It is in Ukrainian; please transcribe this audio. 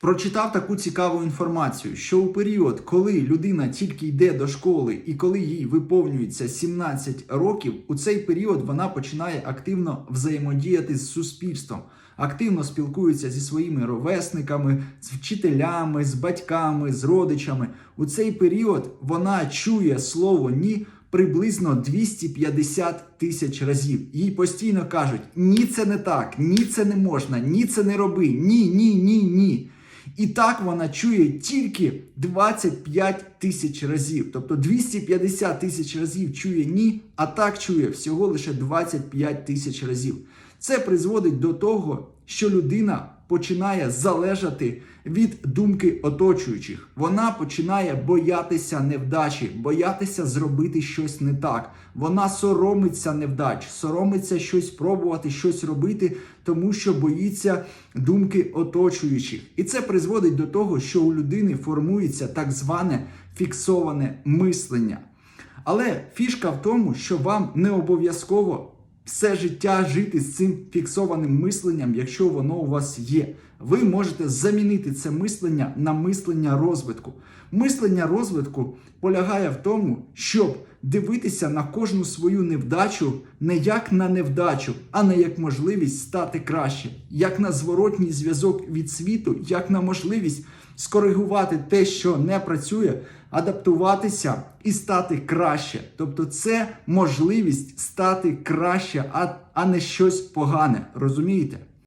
Прочитав таку цікаву інформацію, що у період, коли людина тільки йде до школи і коли їй виповнюється 17 років, у цей період вона починає активно взаємодіяти з суспільством, активно спілкується зі своїми ровесниками, з вчителями, з батьками, з родичами. У цей період вона чує слово ні. Приблизно 250 тисяч разів. Їй постійно кажуть: ні, це не так, ні, це не можна, ні, це не роби, ні, ні, ні, ні. І так вона чує тільки 25 тисяч разів. Тобто 250 тисяч разів чує ні, а так чує всього лише 25 тисяч разів. Це призводить до того, що людина починає залежати від думки оточуючих. Вона починає боятися невдачі, боятися зробити щось не так. Вона соромиться невдач, соромиться щось пробувати, щось робити, тому що боїться думки оточуючих. І це призводить до того, що у людини формується так зване фіксоване мислення. Але фішка в тому, що вам не обов'язково все життя жити з цим фіксованим мисленням, якщо воно у вас є. Ви можете замінити це мислення на мислення розвитку. Мислення розвитку полягає в тому, щоб дивитися на кожну свою невдачу не як на невдачу, а не як можливість стати краще, як на зворотній зв'язок від світу, як на можливість скоригувати те, що не працює, адаптуватися і стати краще. Тобто, це можливість стати краще, а, не щось погане. Розумієте?